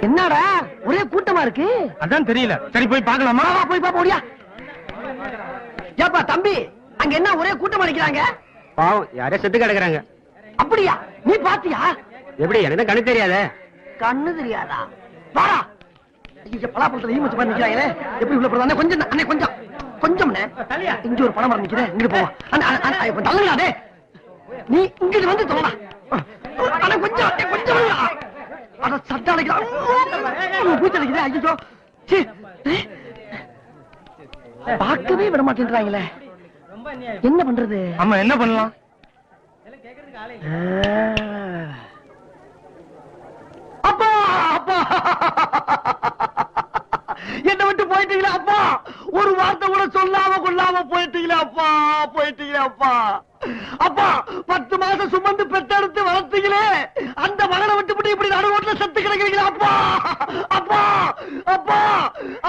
என்னடா? ஒரே கூட்டமா இருக்கு? அதான் தெரியல. சரி போய் வா, போய் பாப்போம் ஓடியா. ஏப்பா தம்பி அங்க என்ன ஒரே கூட்டமா நிக்கிறாங்க? பாவம் யாரே செத்து கிடக்குறாங்க. அப்படியா? நீ பாத்தியா? எப்படி எனக்கு கணக்கு தெரியாதே? கண்ணு தெரியாதா? வாடா. ஐயோ பலாப்பழத்துல ஈ மச்சு மாதிரி நிக்கிறாங்களே. எப்படி உள்ள போறதா கொஞ்சம் அண்ணே கொஞ்சம். கொஞ்சம் இங்க ஒரு பணம் நிக்குதே இங்க போவோம் அண்ணா, அண்ணா, அண்ணா, இப்ப தள்ளுங்களா டேய். நீ இங்கிட்டு வந்து தொலைடா. அண்ணா கொஞ்சம் அண்ணே, கொஞ்சம் விடுடா. அட சட்டை அடைக்கிறா. பூச்சி அடைக்குதே. ஐயோ சீ ஏய். பார்க்கவே விட மாட்டேன்றாங்களே. என்ன பண்றது? ஆமா என்ன பண்ணலாம்? அப்பா அப்பா. போயிட்டீங்களா அப்பா? ஒரு வார்த்தை கூட சொல்லாம கொள்ளாம போயிட்டீங்களா அப்பா போயிட்டீங்களா அப்பா. அப்பா பத்து மாசம் சுமந்து பெத்தெடுத்து வளர்த்தீங்களே. அந்த மகனை விட்டு இப்படி நடு ரோட்ல செத்து கிடக்கிறீங்களா அப்பா. அப்பா அப்பா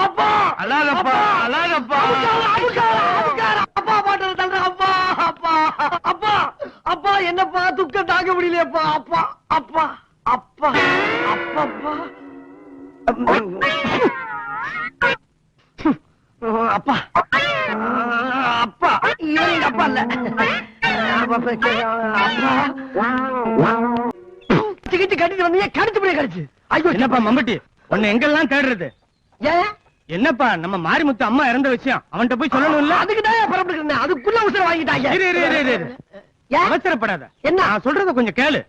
அப்பா. அழாதப்பா, அழாதப்பா. அமுக்காத, அமுக்காத, அமுக்காத. அப்பா பாட்டு தள்ளுற அப்பா அப்பா. அப்பா அப்பா என்னப்பா துக்கம் தாங்க முடியலையப்பா. அப்பா அப்பா அப்பா அப்பப்பா அப்பா. அப்பா. இவன் எங்க அப்பா இல்ல. அப்பா சிகிச்சை கட்டிட்டு வந்தீங்க கடிச்சு முடிய கடிச்சு. ஐயோ என்னப்பா மம்பட்டி? உன்னை எங்கெல்லாம் தேடுறது? ஏன் என்னப்பா நம்ம மாரிமுத்து அம்மா இறந்த விஷயம்? அவன்கிட்ட போய் சொல்லணும்ல? அதுக்கு தான் புறப்பட்டு அதுக்குள்ள உசுர வாங்கிட்டாங்க. இரு, இரு, இரு? அவசரப்படாத. என்ன? நான் சொல்றத கொஞ்சம் கேளு.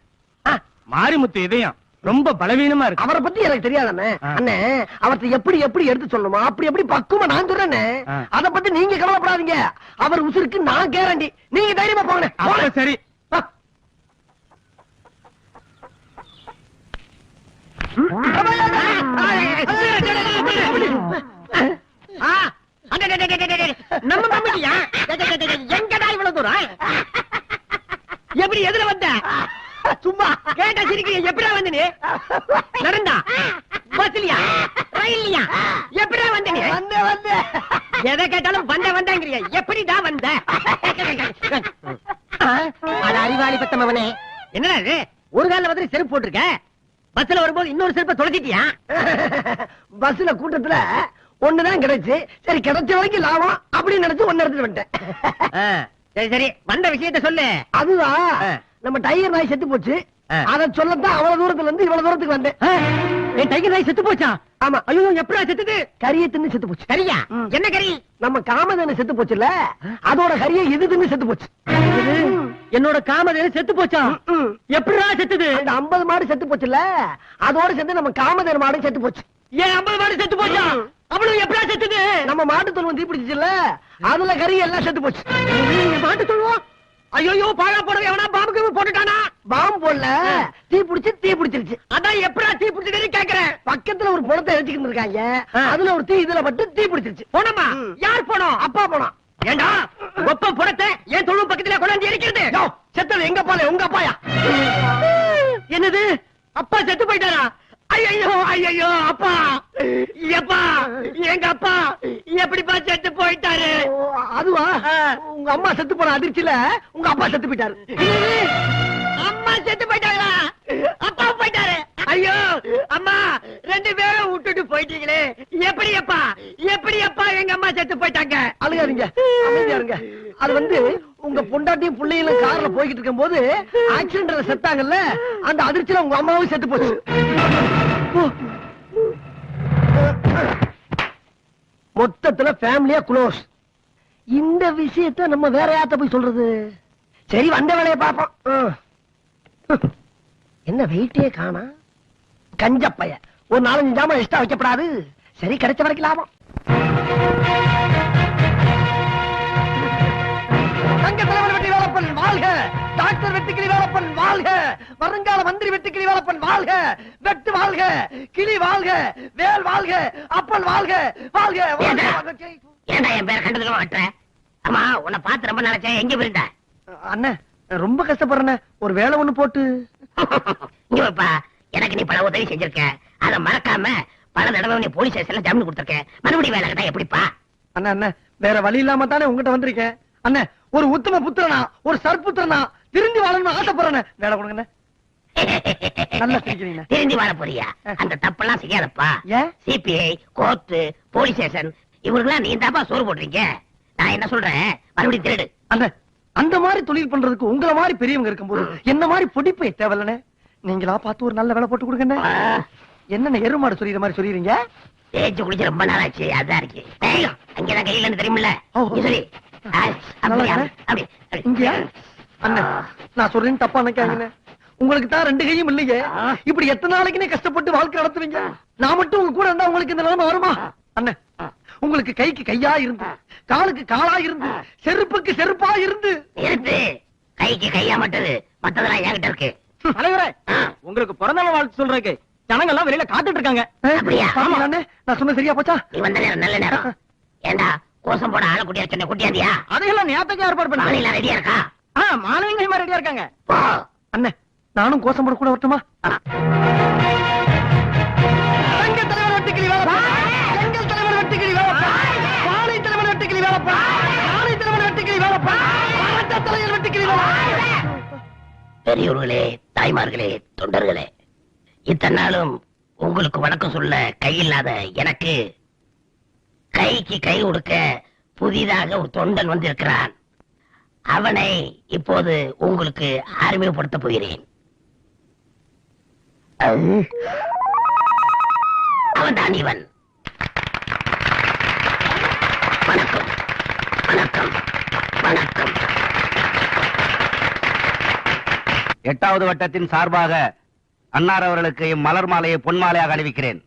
மாரிமுத்து இதயம். ரொம்ப பலவீனமா இருக்கு. அவரை பத்தி எனக்கு தெரியாதானே. அண்ணே அவர்த்த எப்படி எப்படி எடுத்து சொல்லணுமா அப்படி எப்படி பக்குவமா நான் சொல்றேனே. ஆ. அத பத்தி நீங்க கவலைப்படாதீங்க. அவர் உசுருக்கு நான் கேரண்டி நீங்க தைரியமா போங்க. சரி. நம்ம மம்மிட்டியா எங்கடா இவ்வளவு தூரம்? எப்படி எதுல வந்த? சும்மா கேட்டா சிரிக்கிறீங்க. எப்படிடா வந்த நீ? நடந்தா? பஸ்லயா? ரயில்லையா? எப்படிடா வந்த நீ? வந்த வந்த. எதை கேட்டாலும் வந்த வந்தங்கிறிய. எப்படிடா வந்த? அட அறிவாளி பத்தமவனே. என்னடா இது? ஒரு கால வந்து செருப்பு போட்டிருக்க? பஸ்ல வரும்போது இன்னொரு செருப்பை தொலைச்சிட்டியா? பஸ்ல கூட்டத்துல ஒண்ணுதான் கிடைச்சு. சரி கிடைச்ச வரைக்கும் லாபம். அப்படின்னு நினைச்சு ஒன்னு எடுத்துட்டு வந்துட்டேன். சரி சரி. வந்த விஷயத்த சொல்லு. அதுதான். நம்ம டைகர் நாய் செத்து போச்சு. அத சொல்லத்தான் அவ்வளவு தூரத்துல இருந்து இவ்வளவு தூரத்துக்கு வந்தேன். என் டைகர் நாய் செத்து போச்சா? ஆமா. ஐயோ எப்படா செத்துது? கரிய தின்னு செத்து போச்சு. கரியா? என்ன கறி நம்ம காமதேனு செத்து போச்சுல அதோட கரிய இது தின்னு செத்து போச்சு. என்னோட காமதேனு செத்து போச்சா? எப்படிடா செத்துது? இந்த 50 மாடு செத்து போச்சுல அதோட சேர்ந்து நம்ம காமதேனு மாடும் செத்து போச்சு. ஏன் 50 மாடு செத்து போச்சா? அவ்வளவு எப்படா செத்துது? நம்ம மாட்டு தொழுவம் தீப்பிடிச்சுல அதுல கறி எல்லாம் செத்து போச்சு. மாட்டு தொழுவம்? ஐயோ பாழா போடவே எவனா பாம்புக்கு போட்டுட்டானா? பாம்பு போடல. தீ பிடிச்சு தீ பிடிச்சிருச்சு. அதான் எப்படா தீ பிடிச்சதுன்னு கேக்குறேன். பக்கத்துல ஒரு புணத்தை எரிச்சுக்கிட்டு இருக்காங்க அதுல ஒரு தீ இதுல பட்டு தீ பிடிச்சிருச்சு. போனமா? யார் போனோம்? அப்பா போனோம் ஏண்டா? ஒப்ப புறத்தை என் தொழு பக்கத்துல கொண்டாந்து எரிக்கிறது? செத்தது எங்க பால? உங்க அப்பாயா? என்னது? அப்பா செத்து போயிட்டாரா? ஐயோ ஐயோ அப்பா. எப்பா எங்க அப்பா எப்படிப்பா செத்து போயிட்டாரு? அதுவா? உங்க அம்மா செத்து போன அதிர்ச்சியில உங்க அப்பா செத்து போயிட்டாரு. அம்மா செத்து போயிட்டாங்களா? அப்பா போயிட்டாரு. ஐயோ அம்மா ரெண்டு பேரும் விட்டுட்டு போயிட்டீங்களே. எப்படி அப்பா எப்படி அப்பா எங்க அம்மா செத்து போயிட்டாங்க? அழுகாதீங்க. அமைதியா அது வந்து உங்க பொண்டாட்டியும் பிள்ளைகளும் கார்ல போய்கிட்டு இருக்கும் போது ஆக்சிடென்ட்ல செத்தாங்கல்ல அந்த அதிர்ச்சியில உங்க அம்மாவும் செத்து போச்சு. மொத்தத்துல ஃபேமிலியா குளோஸ் இந்த விஷயத்த நம்ம வேற யார்ட்ட போய் சொல்றது? சரி வந்த வேலையை பாப்போம் என்ன வெயிட்டே காணா? கஞ்சப்பைய. ஒரு நாலஞ்சு ஜாமான் எக்ஸ்ட்ரா வைக்கப்படாது. சரி கிடைச்ச வரைக்கும் லாபம். தங்க தலைவர் வெற்றி வேலப்பன் வாழ்க. டாக்டர் வெட்டுக்கிளி வேலப்பன் வாழ்க. வருங்கால மந்திரி வெட்டுக்கிளி வேலப்பன் வாழ்க. வெட்டு வாழ்க கிளி வாழ்க வேல் வாழ்க அப்பன் வாழ்க வாழ்க. ஏன்டா என் பேரை கண்டதுல மாட்ட ஆமா உன்னை பார்த்து ரொம்ப நினைச்சேன். எங்க போயிருந்த? அண்ணன் ரொம்ப கஷ்டப்படுறேன் ஒரு வேலை ஒண்ணு போட்டு. இங்க வாப்பா. எனக்கு நீ பல உதவி செஞ்சிருக்க. அத மறக்காம பல தடவை நீ போலீஸ் ஸ்டேஷன்ல ஜாமீன் கொடுத்திருக்க மறுபடியும் வேலை கேட்டா எப்படிப்பா? அண்ணா அண்ணன் வேற வழி இல்லாம தானே உங்ககிட்ட வந்திருக்கேன் அண்ணே ஒரு உத்தம புத்திரனா ஒரு சற்புத்திரனா திருந்தி வாழணும்னு ஆசைப்படுறேன் வேலை கொடுங்க. திருந்தி வாழ போறியா? அந்த தப்பெல்லாம் செய்யாதப்பா. சிபிஐ கோர்ட்டு போலீஸ் ஸ்டேஷன் இவருக்கெல்லாம் நீ தாப்பா சோறு போடுறீங்க. நான் என்ன சொல்றேன்? மறுபடியும் திருடு. அண்ணே அந்த மாதிரி தொழில் பண்றதுக்கு உங்கள மாதிரி பெரியவங்க இருக்கும்போது என்ன மாதிரி பொடிப்பை தேவையில்லண்ணே? நீங்களா பார்த்து ஒரு நல்ல வேலை போட்டு கொடுங்கண்ணே. ஆ, என்னென்ன எருமாடு சொல்லிடுற மாதிரி சொல்லிடுறீங்க தேய்ச்சு குளிச்சு ரொம்ப நாள் ஆச்சு அதான் இருக்கு. அங்கதான் கையில இருந்து தெரியுமில்ல. அண்ணே நான் சொல்றேன்னு தப்பா நினைக்காங்கண்ணே உங்களுக்கு தான் ரெண்டு கையும் இல்லையே. இப்படி எத்தனை நாளைக்குனே கஷ்டப்பட்டு வாழ்க்கை நடத்துவீங்க? நான் மட்டும் உங்க கூட இருந்தா உங்களுக்கு இந்த நிலைமை வருமா? அண்ணே உங்களுக்கு கைக்கு கையா இருந்து காலுக்கு காலா இருந்து செருப்புக்கு செருப்பா இருந்து. நிறுத்து. கைக்கு கையா மட்டது மத்ததெல்லாம் என்கிட்ட இருக்கு. தலைவரே உங்களுக்கு பிறந்த வாழ்த்து சொல்றதுக்கு ஜனங்க எல்லாம் வெளியில காத்துட்டு இருக்காங்க அப்படியா? அண்ணே நான் சொன்ன சரியா போச்சா? நீ வந்த நேரம் நல்ல நேரம். ஏண்டா கோசம் போட ஆள குட்டியா சொன்ன குட்டியாந்தியா அதையெல்லாம் நேரத்துக்கு ஏற்பாடு பண்ணுங்க மாலையில ரெடியா இருக்கா? ஆ மாணவிங்க ரெடியா இருக்காங்க. அண்ணே நானும் கோசம் போட கூட வரட்டுமா? சங்க தலைவர் வெட்டுக்கிளி வேலைப்பா செங்கல் தலைவர் வெட்டுக்கிளி பானை தலைவர் வெட்டுக்கிளி வேலைப்பா பானை தலைவர் வெட்டுக்கிளி பரட்ட தலைவர் வெட்டுக்கிளி வேலைப்பா பெரியோர்களே தாய்மார்களே தொண்டர்களே இத்தனை நாளும் உங்களுக்கு வணக்கம் சொல்ல கை இல்லாத எனக்கு கைக்கு கை கொடுக்க புதிதாக ஒரு தொண்டன் வந்திருக்கிறான். அவனை இப்போது உங்களுக்கு அறிமுகப்படுத்த போகிறேன். அவன் தான் இவன். வணக்கம். வணக்கம். வணக்கம். எட்டாவது வட்டத்தின் சார்பாக அன்னார் அவர்களுக்கு இம்மலர் மாலையை பொன் மாலையாக அணிவிக்கிறேன்.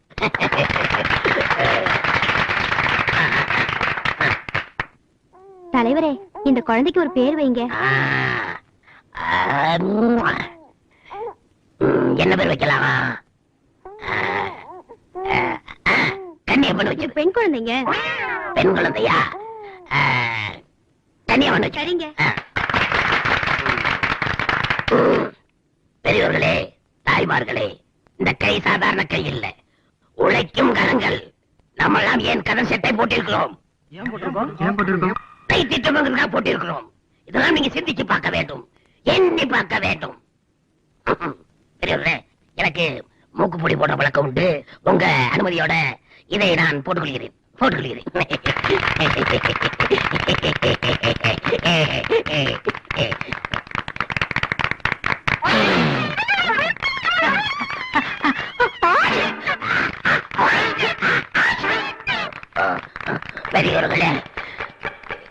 தலைவரே இந்த குழந்தைக்கு ஒரு பேர் வைங்க. என்ன பேர் வைக்கலாமா? பெண் குழந்தைங்க. பெண் குழந்தையா? வச்சு. சரிங்க. ம். தாய்மார்களே இந்த கை சாதாரண கை இல்ல. உழைக்கும் கரங்கள். நம்மெல்லாம் ஏன் கடன் செட்டை போட்டிருக்கிறோம்? கை போட்டிருக்கிறோம். இதெல்லாம் நீங்க சிந்திச்சு பார்க்க வேண்டும். எண்ணி பார்க்க வேண்டும். எனக்கு மூக்குப்பொடி போட பழக்கம் உண்டு. உங்க அனுமதியோட இதை நான் போட்டுக்கொள்கிறேன். போட்டுக்கொள்கிறேன். பெரியவர்களே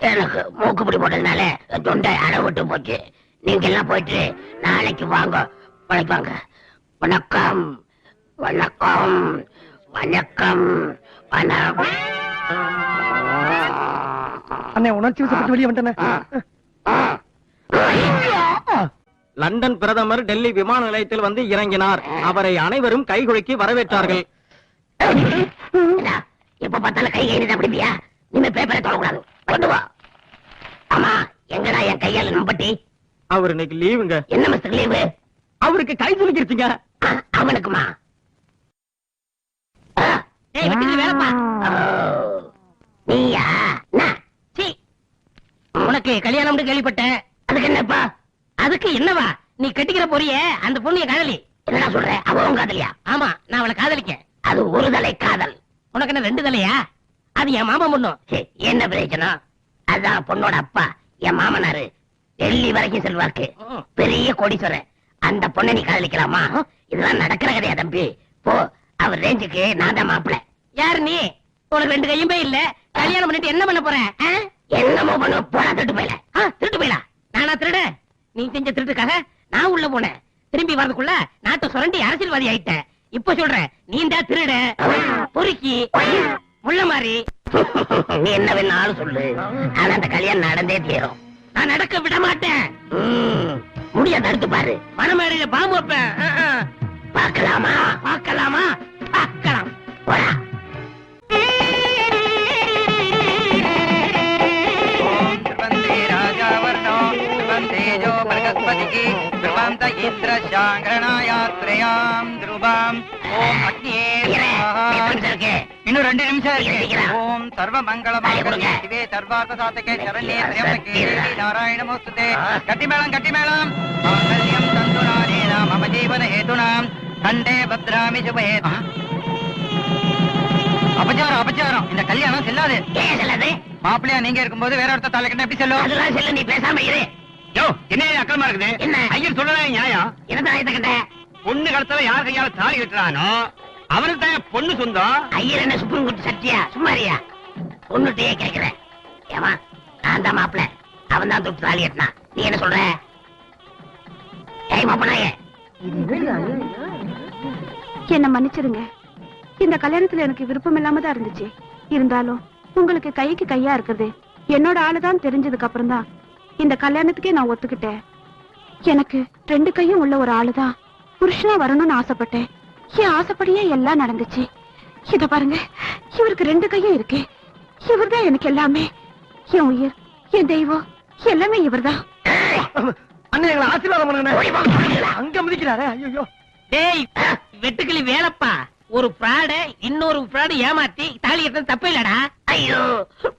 எனக்கு மூக்குப்பிடி போட்டதுனால தொண்டை அடவிட்டு போச்சு. நீங்க எல்லாம் போயிட்டு நாளைக்கு வாங்க. உழைப்பாங்க வணக்கம். வணக்கம். வணக்கம். வணக்கம். அண்ணே உணர்ச்சி வசப்பட்டு வெளியே வந்துட்டேனே. லண்டன் பிரதமர் டெல்லி விமான நிலையத்தில் வந்து இறங்கினார். அவரை அனைவரும் கைகுலுக்கி வரவேற்றார்கள். எப்ப பார்த்தாலும் கை கைது அப்படியா நீங்க பேப்பரை தொடக்கூடாது. கொண்டு வா. ஆமா எங்கடா என் கையால நம்பட்டி? அவர் இன்னைக்கு லீவுங்க என்ன மிஸ்டர் லீவு அவருக்கு கை துலுக்கிருச்சுங்க அவனுக்குமா? ஆ, ஏய் வெட்டிக்கிளி வேலைப்பா. ஓ, நீயா? என்ன? சீ உனக்கு கல்யாணம்னு கேள்விப்பட்டேன். அதுக்கு என்னப்பா? அதுக்கு என்னவா? நீ கட்டிக்கிற பொரிய அந்த பொண்ணிய காதலி. என்னடா சொல்ற? அவ உன் காதலியா? ஆமா நான் அவளை காதலிக்கேன். அது ஒரு தலை காதல். உனக்கு என்ன ரெண்டு தலையா? அது என் மாமா பொண்ணும் சே, என்ன பிரயோஜனம்? அதான் பொண்ணோட அப்பா. என் மாமனாரு டெல்லி வரைக்கும் செல்வாக்கு. பெரிய கோடீஸ்வரன். அந்த பொண்ணை நீ காதலிக்கலாமா? இதெல்லாம் நடக்கிற கதையா தம்பி? போ அவர் ரேஞ்சுக்கு நான் தான் மாப்பிள்ள. யாரு நீ? உனக்கு ரெண்டு கையுமே இல்ல? கல்யாணம் பண்ணிட்டு என்ன பண்ண போற? என்னமோ பண்ண போடா திருட்டு போயில. திருட்டு போயிடா நானா திருட? நீ செஞ்ச திருட்டுக்காக நான் உள்ள போனேன். திரும்பி வரதுக்குள்ள நாட்டை சுரண்டி அரசியல்வாதி ஆயிட்டேன் இப்ப சொல்றேன் நீ தான் திருட. பொறுக்கி. முள்ள மாதிரி நீ என்ன வேணாலும் சொல்லு ஆனா அந்த கல்யாணம் நடந்தே தீரும் நான் நடக்க விட மாட்டேன் ம், முடிய தடுத்து பாரு மனமேடையில பாம்பு வைப்பேன் ஆ, ஆ. பார்க்கலாமா பார்க்கலாமா பார்க்கலாம் போடா वन्दे राजावर्णो वन्देजो बृहस्पतिः ध्रुवं பிரஜாபத இந்திர சாங்கரணாயாத்ரயாம் துருபாம் ஓம் அக்னியே? இன்னும் ரெண்டு நிமிஷம் இருக்கு. ஓம் சர்வ மங்கள ஐயா, கொடுங்க. சிவே சர்வார்த்த சாத்தகே சரண்யே திரியம்பகே. தேவி நாராயணமோஸ்துதே. கட்டி மேளம் கட்டி மேளம் மாங்கல்யம் தந்துநானேன மம ஜீவன ஹேதுனாம். கண்டே பத்ராமி சுபஹேது அபச்சாரம் அபச்சாரம். இந்த கல்யாணம் செல்லாது. செல்லாது? மாப்பிள்ளையா நீங்க இருக்கும்போது வேற ஒருத்தர் தலைக்கட்ட எப்படி செல்லும்? அதெல்லாம் செல்ல நீ பேசாம இரு. யோ என்ன அக்கிரமா இருக்குது? என்ன? ஐயர் சொல்லவே நியாயம். ஆயத்த கண்ட பொண்ணு கழுத்துல யார் கையால தாலி கட்டுறானோ அவனுக்கு தான் பொண்ணு சொந்தம். ஐயர் என்ன சுப்ரீம் கோர்ட் சட்டியா சும்மாரியா பொண்ணுகிட்டயே கேக்குறேன் ஏமா நான் தான் மாப்பிள. அவன் தான் தொட்டு தாலி கட்டினான். நீ என்ன சொல்ற? ஏய் மாப்பிளையே என்ன மன்னிச்சிடுங்க இந்த கல்யாணத்துல எனக்கு விருப்பம் இல்லாம தான் இருந்துச்சு. இருந்தாலும் உங்களுக்கு கைக்கு கையா இருக்குது என்னோட ஆளுதான் தெரிஞ்சதுக்கு அப்புறம் தான் இந்த கல்யாணத்துக்கே நான் ஒத்துக்கிட்டேன். எனக்கு ரெண்டு கையும் உள்ள ஒரு ஆளுதான். புருஷனா வரணும்னு ஆசைப்பட்டேன். என் ஆசைப்படியே எல்லாம் நடந்துச்சு. இத பாருங்க இவருக்கு ரெண்டு கையும் இருக்கு. இவர்தான் எனக்கு எல்லாமே. என் உயிர் என் தெய்வம் எல்லாமே இவர்தான். அண்ணன் எங்களை ஆசீர்வாதம் பண்ணுங்க அங்க மிதிக்கிறாரு ஐயோ டேய் வெட்டுக்கிளி வேலப்பா. ஒரு பிராட இன்னொரு பிராடு ஏமாத்தி தாலி கட்டது தப்பு இல்லடா. ஐயோ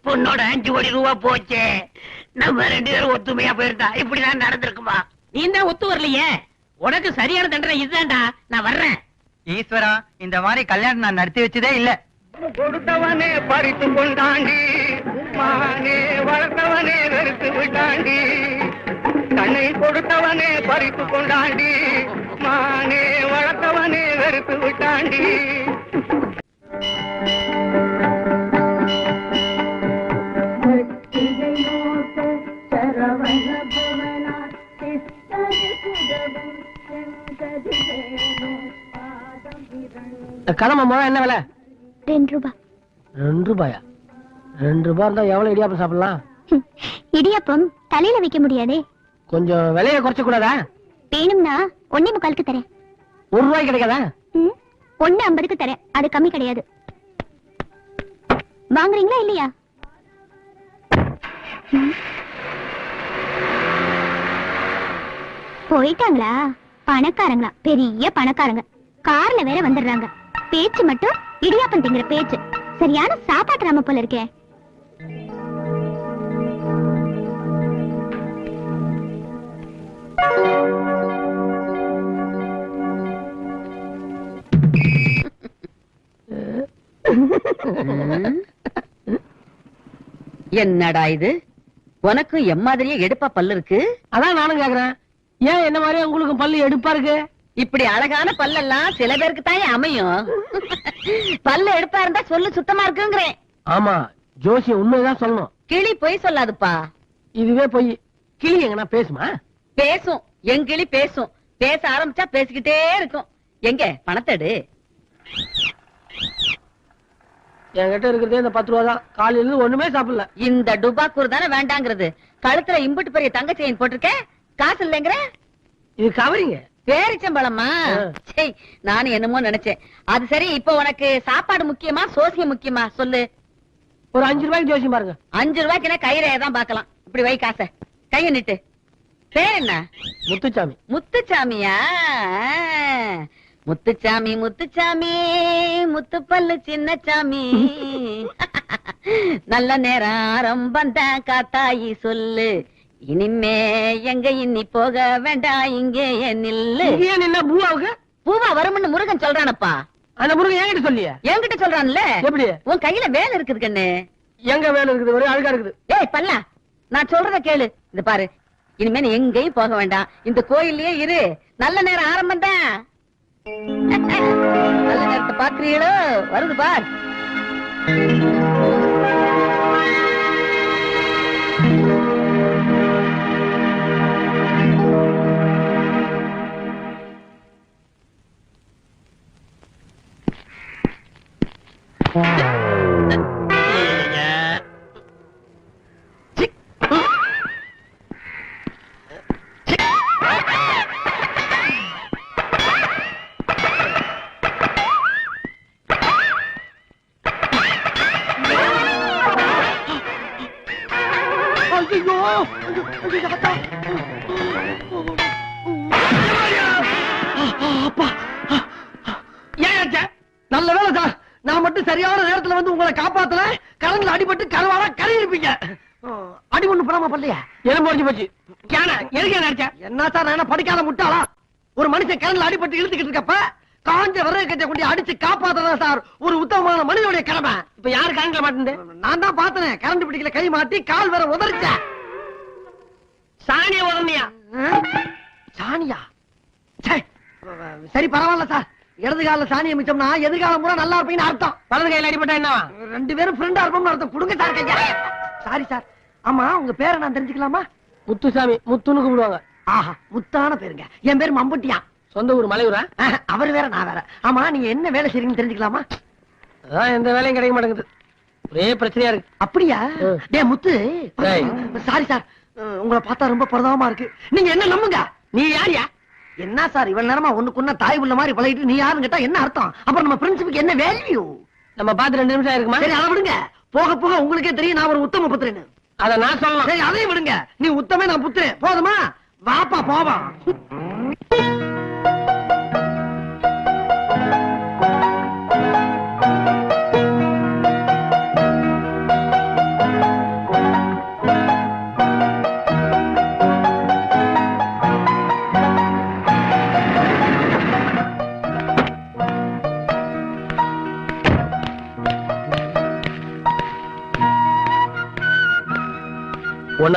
பொண்ணோட அஞ்சு கோடி ரூபா போச்சே. நம்ம ரெண்டு பேரும் ஒத்துமையா போயிருந்தா இப்படிதான் நடந்திருக்குமா? நீ தான் ஒத்து வரலையே. உனக்கு சரியான தண்டனை இதுதான்டா. நான் வர்றேன். ஈஸ்வரா இந்த மாதிரி கல்யாணம் நான் நடத்தி வச்சதே இல்ல. கொடுத்தவனே பறித்து கொண்டாண்டி மானே வளர்த்தவனே வெறுத்து விட்டாண்டி. கண்ணை கொடுத்தவனே பறித்து கொண்டாண்டி மானே வளர்த்தவனே வெறுத்து விட்டாண்டி. கடமை முகம் என்ன விலை? ரெண்டு ரூபாய் ரெண்டு ரூபாயா? ரெண்டு ரூபாய் இருந்தா எவ்வளவு இடியாப்பம் சாப்பிடலாம்? இடியாப்பம் தலையில வைக்க முடியாதே. கொஞ்சம் விலையை குறைச்ச கூடாதா? வேணும்னா ஒன்னே முக்காலுக்கு தரேன். ஒரு ரூபாய் கிடைக்காதா? ஒண்ணு ஐம்பதுக்கு தரேன். அது கம்மி கிடையாது. வாங்குறீங்களா இல்லையா. போயிட்டாங்களா? பணக்காரங்களா. பெரிய பணக்காரங்க. கார்ல வேற வந்துடுறாங்க. பேச்சு மட்டும் இடியாப்பம் திங்கிற பேச்சு. சரியான சாப்பாட்டு ராம போல இருக்கே. என்னடா இது? உனக்கும் எம் மாதிரியே எடுப்பா பல்லு இருக்கு? அதான் நானும் கேக்குறேன். ஏன் என்ன மாதிரி உங்களுக்கு பல்லு எடுப்பா இருக்கு? இப்படி அழகான பல்லெல்லாம் சில பேருக்கு தான் அமையும். பல்லு எடுப்பா இருந்தா சொல்லு சுத்தமா இருக்குங்கிறேன். ஆமா ஜோசியம் உண்மைதான் சொல்லணும். கிளி பொய் சொல்லாதுப்பா. இதுவே போய். கிளி எங்கன்னா பேசுமா? பேசும். என் கிளி பேசும். பேச ஆரம்பிச்சா பேசிக்கிட்டே இருக்கும். எங்க? பணத்தடு என்கிட்ட இருக்கிறதே இந்த பத்து ரூபா தான். காலையில இருந்து ஒண்ணுமே சாப்பிடல. இந்த டுபாக்கூர் தானே வேண்டாங்கிறது. கழுத்துல இம்புட்டு பெரிய தங்க செயின் போட்டிருக்கேன் காசு இல்லைங்கிற? இது கவரிங்க. பேரிச்சம்பழமா நானும் என்னமோ நினைச்சேன். அது சரி இப்போ உனக்கு சாப்பாடு முக்கியமா சோசியம் முக்கியமா? சொல்லு. ஒரு அஞ்சு ரூபாய்க்கு ஜோசியம் பாருங்க. அஞ்சு ரூபாய்க்குனா கையில தான் பார்க்கலாம். இப்படி வை காசை. கைய நிட்டு. பேர் என்ன? முத்துச்சாமி. முத்துச்சாமியா. முத்துச்சாமி முத்துச்சாமி. முத்துப்பல்லு சின்னச்சாமி. நல்ல நேரம் தான் காத்தாயி சொல்லு. இனிமே எங்க இன்னி போக வேண்டாம் இங்கே நில்லு. இங்கேயே நின்னா பூவாவுக்கு? பூவா வரும்னு முருகன் சொல்றானப்பா. அந்த முருகன் என்கிட்ட சொல்லிய? என்கிட்ட சொல்றான்ல? எப்படி? உன் கையில வேலை இருக்குது கண்ணு. எங்க வேலை இருக்குது? ஒரே அழுகா இருக்குது. ஏய் பல்லா நான் சொல்றத கேளு. இந்த பாரு. இனிமே நீ எங்கேயும் போக வேண்டாம் இந்த கோயில்லயே இரு. நல்ல நேரம் ஆரம்பம் தான். நல்ல நேரத்தை பாக்குறீங்களோ வருது பார். ஐயோ அப்பா மட்டும் சரியான நேரத்துல வந்து உங்களை காப்பாத்தல கரண்ட்ல அடிபட்டு கருவாடா கறி இருப்பீங்க. அடி ஒண்ணு போடாம பண்ணலையா எலும்பு உடைஞ்சு போச்சு. கேன எதுக்கு என்ன சார் நான் படிக்காத முட்டாளா? ஒரு மனுஷன் கரண்ட்ல அடிபட்டு இழுத்துக்கிட்டு இருக்கப்ப காஞ்ச விறகு கட்டை கொண்டு அடிச்சு காப்பாத்துறதா சார் ஒரு உத்தமமான மனிதனுடைய கடமை. இப்ப யாரு கரண்ட்ல மாட்டேன் நான் தான் பார்த்தேன் கரண்ட் பிடிக்கல கை மாட்டி கால் வேற உதறிச்ச. சாணிய உடனேயா சாணியா. சரி பரவாயில்ல சார். இடது கால சாணியை மிச்சம்னா எதிர்காலம் பூரா நல்லா இருப்பீங்கன்னு அர்த்தம். வலது கையில அடிபட்டா என்னவா ரெண்டு பேரும் ஃப்ரெண்டா இருப்போம்னு அர்த்தம். கொடுங்க சார் கையா. Sorry sir. ஆமா உங்க பேரை நான் தெரிஞ்சுக்கலாமா? முத்துசாமி முத்துன்னு கூப்பிடுவாங்க. ஆஹா முத்தான பேருங்க. என் பேர் மம்புட்டியா. சொந்த ஊர் மலையூரா? அவர் வேற நான் வேற. ஆமா நீங்க என்ன வேலை செய்றீங்கன்னு தெரிஞ்சுக்கலாமா? அதான் எந்த வேலையும் கிடைக்க மாட்டேங்குது. ஒரே பிரச்சனையா இருக்கு. அப்படியா. டே முத்து. Sorry sir. உங்களை பார்த்தா ரொம்ப பிரதாபமா இருக்கு. நீங்க என்ன நம்புங்க? நீ யாரியா என்ன சார் இவ்வளவு நேரமா ஒண்ணுக்குன்ன தாய் உள்ள மாதிரி பழகிட்டு நீ யாருன்னு கேட்டா என்ன அர்த்தம்? அப்புறம் நம்ம பிரின்சிபுக்கு என்ன வேல்யூ நம்ம பார்த்து ரெண்டு நிமிஷம் இருக்குமா சரி அதை விடுங்க. போக போக உங்களுக்கே தெரியும் நான் ஒரு உத்தம புத்திரன்னு அத நான் சொல்லலாம். சரி அதையும் விடுங்க. நீ உத்தமே நான் புத்திரன். போதுமா? வாப்பா போவா.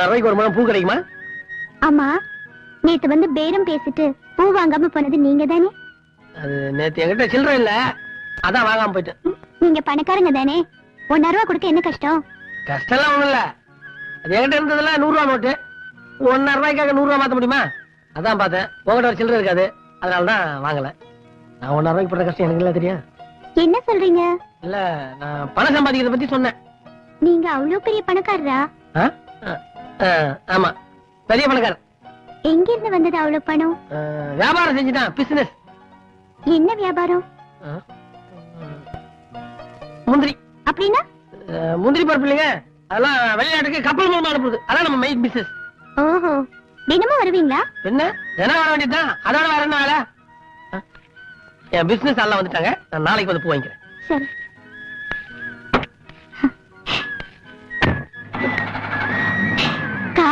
ரூபாய்க்கு ஒரு முழம் பூ கிடைக்குமா? ஆமா நேத்து வந்து பேரம் பேசிட்டு பூ வாங்காம போனது நீங்க தானே அது நேத்து என்கிட்ட சில்லறை இல்ல. அதான் வாங்காம போயிட்டேன். நீங்க பணக்காரங்க தானே? ஒன்னா ரூபா கொடுக்க என்ன கஷ்டம்? கஷ்டம்லாம் ஒண்ணும் இல்ல. அது என்கிட்ட இருந்ததுல நூறு ரூபா நோட்டு. ஒன்னரை ரூபாய்க்காக நூறு ரூபா மாத்த முடியுமா? அதான் பார்த்தேன். உங்ககிட்ட ஒரு சில்லறை இருக்காது. அதனால தான் வாங்கல. நான் ஒன்னரை ரூபாய்க்கு பண்ற கஷ்டம் எனக்கு தெரியும்? என்ன சொல்றீங்க? இல்ல நான் பணம் சம்பாதிக்கிறத பத்தி சொன்னேன். நீங்க அவ்வளவு பெரிய பணக்காரரா? ஆமா. பெரிய பணக்காரர் எங்க இருந்து வந்தது அவ்வளவு பணம்? வியாபாரம் செஞ்சுட்டான் பிசினஸ் என்ன வியாபாரம்? முந்திரி. அப்படின்னா? முந்திரி பருப்பு இல்லைங்க. அதெல்லாம் வெளிநாட்டுக்கு கப்பல் மூலமா அனுப்புறது. அதான் நம்ம மெயின் பிசினஸ் ஓஹோ. தினமும் வருவீங்களா? என்ன? தினம் வர வேண்டியதுதான். அதோட வேற என்ன வேலை? ஆ? என் பிசினஸ் எல்லாம் வந்துட்டாங்க. நான் நாளைக்கு வந்து பூ வாங்கிக்கிறேன். சரி.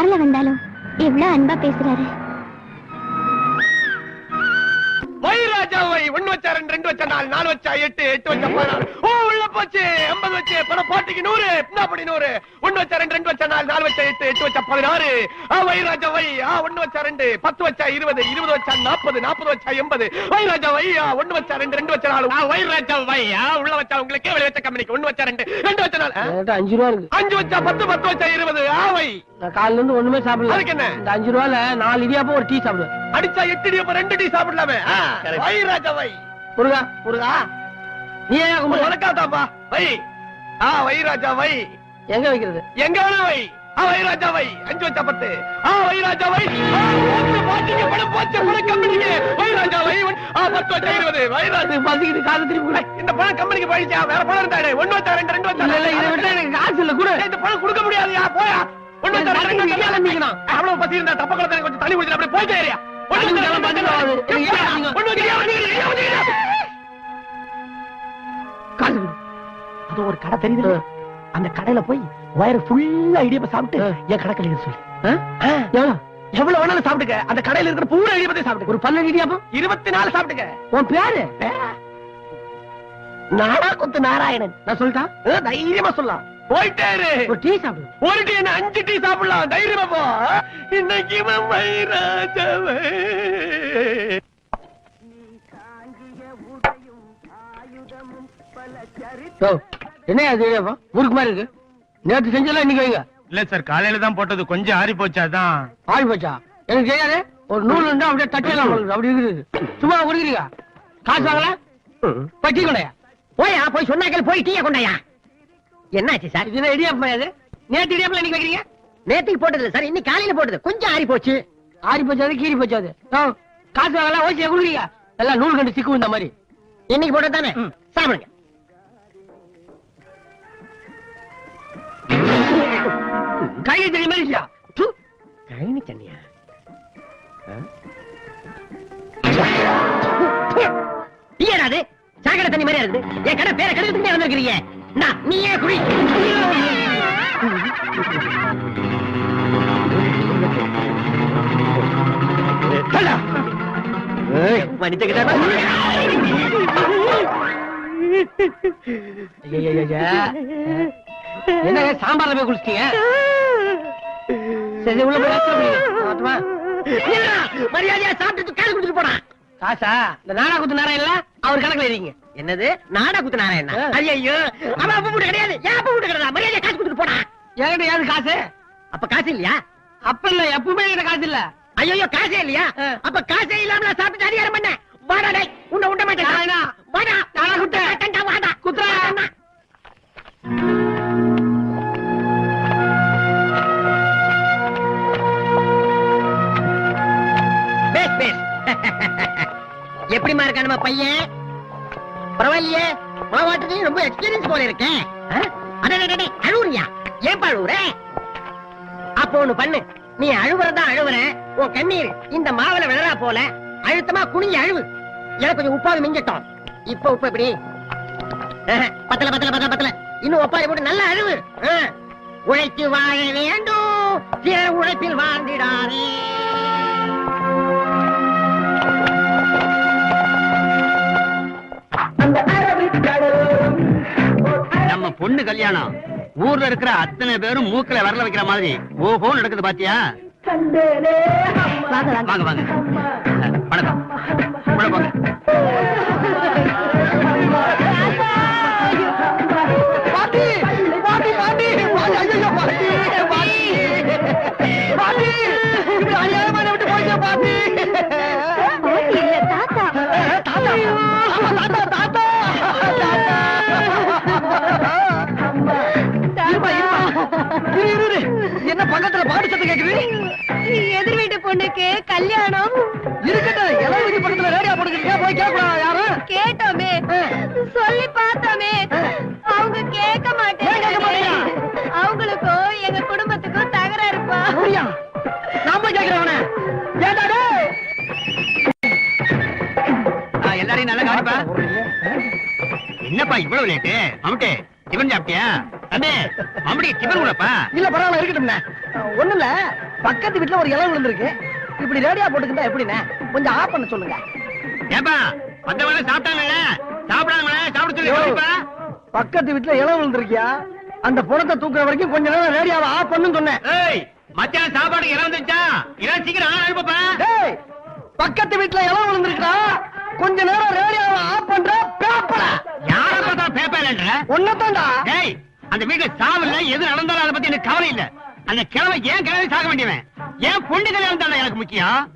கார்ல வந்தாலும் எவ்வளவு அன்பா பேசுறாரு. ரெண்டு வச்சா நாலு நாலு வச்சா எட்டு எட்டு வச்சா பதினாறு. ஓ உள்ள போச்சு. எண்பது வச்சு. பணம் பாட்டிக்கு நூறு. என்ன படி நூறு? ஒண்ணு வச்சா ரெண்டு ரெண்டு வச்சா நாலு நாலு வச்சா எட்டு எட்டு வச்சா பதினாறு. ஆ வை ராஜா வை. ஆ ஒண்ணு வச்சா ரெண்டு. பத்து வச்சா இருபது. இருபது வச்சா நாற்பது. நாற்பது வச்சா எண்பது. வை ராஜா வை. ஆ ஒண்ணு வச்சா ரெண்டு ரெண்டு வச்சா நாலு. ஆ வை ராஜா வை. ஆ உள்ள வச்சா உங்களுக்கு வெளிய வச்ச கம்பெனிக்கு ஒண்ணு வச்சா ரெண்டு. ரெண்டு வச்சா நாலு. அஞ்சு ரூபா இருக்கு. அஞ்சு வச்சா பத்து பத்து வச்சா இருபது. ஆ வை. நான் காலையில இருந்து ஒண்ணுமே சாப்பிடல. அதுக்கு என்ன? இந்த அஞ்சு ரூபால நாலு இடியாப்பம் ஒரு டீ சாப்பிடுவேன். அடிச்சா எட்டு டீ அப்ப ரெண்டு டீ சாப்பிடலாமே. ஆ, வை ராஜா வை. முருகா முருகா. நீ? உனக்காதாப்பா வை. ஆ வை ராஜா வை. எங்க வைக்கிறது? எங்க வேணா வை. ஆ வை ராஜா வை. அஞ்சு வச்சா பத்து. ஆ வை ராஜா வை. போச்சுங்க, பணம் போச்சு, பணம் கம்பெனிக்கு. வை ராஜா வை. ஆ, பத்து வச்சா இருபது. வை ராஜா- திருப்பி கொடு. இந்த பணம் கம்பெனிக்கு போயிடுச்சா? வேற பணம் இருந்தாடே ஒண்ணு வச்சா ரெண்டு ரெண்டு வச்சா இல்ல, இல்ல, இதை விட்டா எனக்கு காசு இல்ல கூட. இந்த பணம் கொடுக்க முடியாதுயா? போயா. ஒண்ணு வச்சா ரெண்டு. அவ்வளவு பசி இருந்தா தப்ப கொஞ்சம் தண்ணி குடிச்சு அப்படியே போயிட்டே கொடு. அது ஒரு கடை தெரியுது அந்த கடையில போய் வயிறு ஃபுல்லா இடியப்ப சாப்பிட்டு என் கடைக்கல இருக்கு சொல்லு? எவ்வளவு? வேணாலும் சாப்பிட்டுக்க. அந்த கடையில இருக்கிற பூரா இடியப்பத்தை சாப்பிட்டுக்க. ஒரு பன்னெண்டு இடியாப்பம்? இருபத்தி நாலு சாப்பிட்டுக்க. உன் பேரு? நாடா குத்து நாராயணன். நான் சொல்லிட்டா? தைரியமா சொல்லலாம். போயிட்டே இரு ஒரு டீ சாப்பிடு. ஒரு டீ என்ன அஞ்சு டீ சாப்பிடலாம். தைரியமா போ. இன்னைக்கு வைராஜவே என்ன அது முறுக்கு மாதிரி இருக்கு. நேத்து செஞ்சலாம் இன்னைக்கு வைங்க. இல்ல சார் காலையில தான் போட்டது. கொஞ்சம் ஆறி போச்சு எனக்கு தெரியாது. ஒரு நூல் இருந்தா அப்படியே தட்டியெல்லாம் அப்படி இருக்குது. சும்மா குடிக்கிறீங்க? காசு வாங்கல? பட்டி கொண்டையா போயா போய் சொன்னாக்கல போய் டீய கொண்டாயா என்னாச்சு சார்? இது இடியாப்பம் அது நேத்து இடியாப்பம் இன்னைக்கு வைக்கிறீங்க? நேத்துக்கு போட்டது சார். இன்னைக்கு காலையில போட்டது. கொஞ்சம் ஆறி போச்சு. ஆறி போச்சாது கீறி போச்சாது காசு வாங்கல ஓசியா குடுக்குறீங்க. எல்லாம் நூல் கண்டு சிக்கு இந்த மாதிரி. இன்னைக்கு போட்டது தானே? சாப்பிடுங்க. கையை தெரிய மாதிரி கழனி தண்ணியா அது? சாக்கடை தண்ணி மாதிரியா இருக்குது? என் கடை பேரை கெடுக்கிறதுக்கு வந்திருக்கிறீங்க நீயே குடி என்ன சாம்பார்ல போய் குளிச்சிட்டீங்க சரி உள்ள போய் மரியாதையா சாப்பிட்டு காசு கொடுத்துட்டு போடா காசா இந்த நாடா குத்து நேரம் இல்ல அவர் கணக்குல இருக்கீங்க என்னது நாடா குத்து நாராயணா. ஐயோ அவன் அப்ப வீட்டு கிடையாது ஏன் அப்ப வீட்டு கிடையாது மரியாதையா காசு கொடுத்துட்டு போடா என்கிட்ட ஏது காசு அப்ப காசு இல்லையா அப்ப இல்ல எப்பவுமே என்கிட்ட காசு இல்ல ஐயோ காசே இல்லையா. அப்ப காசே இல்லாமல சாப்பிட்டு அதிகாரம் பண்ண வாடா டேய் உன்னை உண்ட மாட்டேன் நாராயணா. வாடா? மாட்டேன்டா, வாடா குத்துறா. எப்படிமா இருக்கா நம்ம பையன்? பரவாயில்லையே மாவாட்டத்தையும் ரொம்ப எக்ஸ்பீரியன்ஸ் போல இருக்கேன் அடடடடே அழுவுறியா? ஏன் அழுவுற? அப்போ ஒண்ணு பண்ணு. நீ அழுவுறதா அழுவுற. உன் கண்ணீர் இந்த மாவுல விழறா போல. அழுத்தமா குனிஞ்சு அழுவு. எனக்கு கொஞ்சம் உப்பாவை மிஞ்சட்டும். இப்ப உப்பு எப்படி? பத்தல பத்தல பத்தல பத்தல. இன்னும் ஒப்பாரி போட்டு நல்லா அழுவு. உழைத்து வாழ வேண்டும். பிற உழைப்பில் வாழ்ந்திடாதே. பொண்ணு கல்யாணம். ஊர்ல இருக்கிற அத்தனை பேரும் மூக்கல விரல வைக்கிற மாதிரி. ஓஹோ நடக்குது பாத்தியா? வாங்க வாங்க. வணக்கம். போங்க. பொண்ணுக்கு கல்யாணம். இருக்கட்டும் வீட்டு பக்கத்துல ரேடியோ போட்டுக்கிட்டு போய் கேட்கலாம் யாரும்? கேட்டோமே. சொல்லி பார்த்தோமே. அவங்க கேட்க மாட்டேங்கிறா? அவங்களுக்கும் எங்க குடும்பத்துக்கும் தகராறுப்பா அப்படியா? நான் போய் டேய்! ஆ, எல்லாரையும் நல்லா கவனிப்பா. என்னப்பா இவ்வளவு லேட்டு மம்முட்டி டிபன் சாப்பிட்டியா? தம்பி மம்முடி டிபன் கூடப்பா இல்ல பரவாயில்ல இருக்கட்டும்ண்ணே. ஒண்ணு இல்ல பக்கத்து வீட்டுல ஒரு இலை விழுந்திருக்கு. இப்படி ரேடியோ போட்டுக்கிட்டா எப்படிண்ணே? கொஞ்சம் ஆஃப் பண்ண சொல்லுங்க. ஏப்பா வந்தவங்க சாப்பிட்டாங்கல்ல? சாப்பிடாங்களே சாப்பிட சொல்லி பக்கத்து வீட்டுல இலை விழுந்திருக்கியா? அந்த புறத்தை தூக்குற வரைக்கும் கொஞ்ச நேரம் ரேடியோவை ஆஃப் பண்ணுன்னு சொன்னேன். ஏய் மத்தியானம் சாப்பாடு இடம் வந்துச்சா இடம் சீக்கிரம் ஆள் அனுப்பப்பா. டேய் பக்கத்து வீட்டுல இலை விழுந்திருக்கா? கொஞ்ச நேரம் ரேடியோவை ஆஃப் பண்ற பேப்பர. யார பார்த்தா பேப்பர்ன்ற ஒன்னதான்டா டேய் அந்த வீட்டுல சாவு இல்ல எது நடந்தாலும் அதை பத்தி எனக்கு கவலை இல்ல. அந்த கிழமை ஏன் கிழமை சாக வேண்டியவன்? ஏன் பொண்ணு கல்யாணம் தானே எனக்கு முக்கியம்.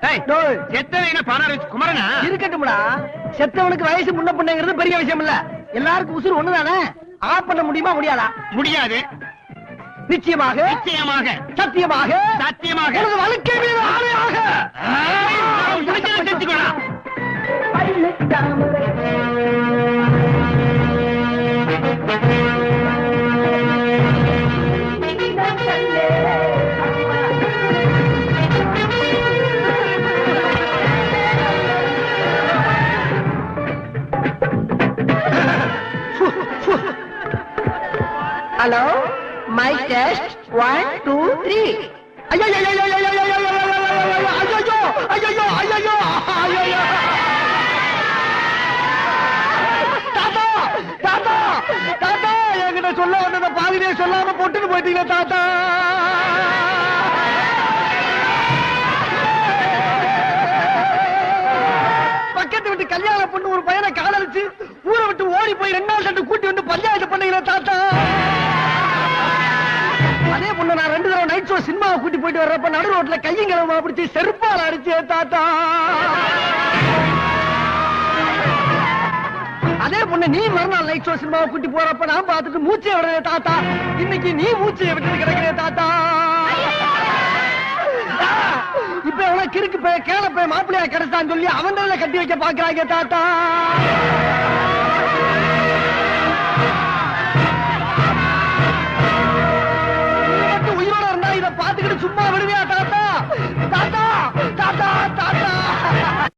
செத்தவன் பணம் குமரனா? இருக்கட்டும்டா. செத்தவனுக்கு வயசு முன்ன பொண்ணுங்கிறது பெரிய விஷயம் இல்ல. எல்லாருக்கும் உசுறு ஒண்ணுதானே? ஆஃப் பண்ண முடியுமா முடியாதா? முடியாது. நிச்சயமாக. நிச்சயமாக. சத்தியமாக. சத்தியமாக. ஐயோ ஐயோ ஐயோ ஐயோ ஐயோ ஐயோ ஐயோ ஐயோ ஐயோ தாத்தா தாத்தா தாத்தா என்கிட்ட சொல்ல பாதிலே சொல்லாம போட்டுன்னு போயிட்டீங்க தாத்தா பக்கத்து விட்டு கல்யாண பொண்ணு ஒரு பையனை காதலிச்சு ஊரை விட்டு ஓடி போய் ரெண்டு நாள் கண்டு கூட்டி வந்து பஞ்சாயத்து பண்ணீங்களா தாத்தா. சினிமாவை கூட்டி போயிட்டு வர்றப்ப நடு ரோட்ல கையும் கிளம்ப பிடிச்சி செருப்பால் அடிச்சு தாத்தா அதே பொண்ணு நீ மறுநாள் நைட் ஷோ சினிமாவை கூட்டி போறப்ப நான் பார்த்துட்டு மூச்சை விடுறே தாத்தா. இன்னைக்கு நீ மூச்சையை விட்டு கிடக்கிறே தாத்தா. இப்ப எவ்வளவு கிறுக்கு போய் கேள போய் மாப்பிள்ளையா கிடைச்சான்னு சொல்லி அவன் கட்டி வைக்க பாக்குறாங்க தாத்தா. சும்மா விடுவியா தாத்தா தாத்தா தாத்தா.